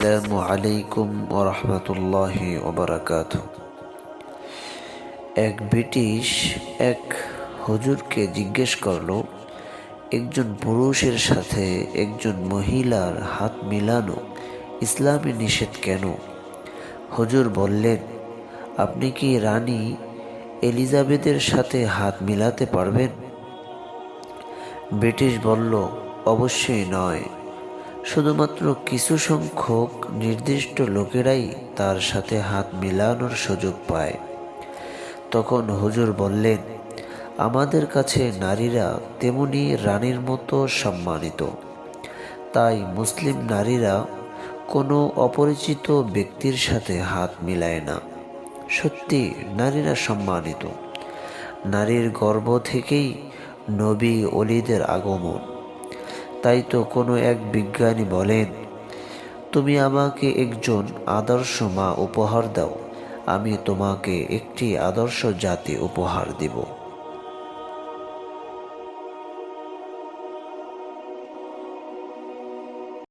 আসসালামু আলাইকুম ওবরাকাত এক ব্রিটিশ এক হুজুরকে জিজ্ঞেস করল, একজন পুরুষের সাথে একজন মহিলার হাত মিলানো ইসলামে নিষেধ কেন? হুজুর বললেন, আপনি কি রানী এলিজাবেথের সাথে হাত মিলাতে পারবেন? ব্রিটিশ বলল, অবশ্যই নয়। শুধুমাত্র কিছু সংখ্যক নির্দিষ্ট লোকেরাই তার সাথে হাত মিলানোর সুযোগ পায়। তখন হুজুর বললেন, আমাদের কাছে নারীরা তেমনি রানীর মতো সম্মানিত। তাই মুসলিম নারীরা কোনো অপরিচিত ব্যক্তির সাথে হাত মিলায় না। সত্যি, নারীরা সম্মানিত। নারীর গর্ভ থেকেই নবী অলিদের আগমন। তাই তো কোনো এক বিজ্ঞানী বলেন, তুমি আমাকে একজন আদর্শ মা উপহার দাও, আমি তোমাকে একটি আদর্শ জাতি উপহার দেব।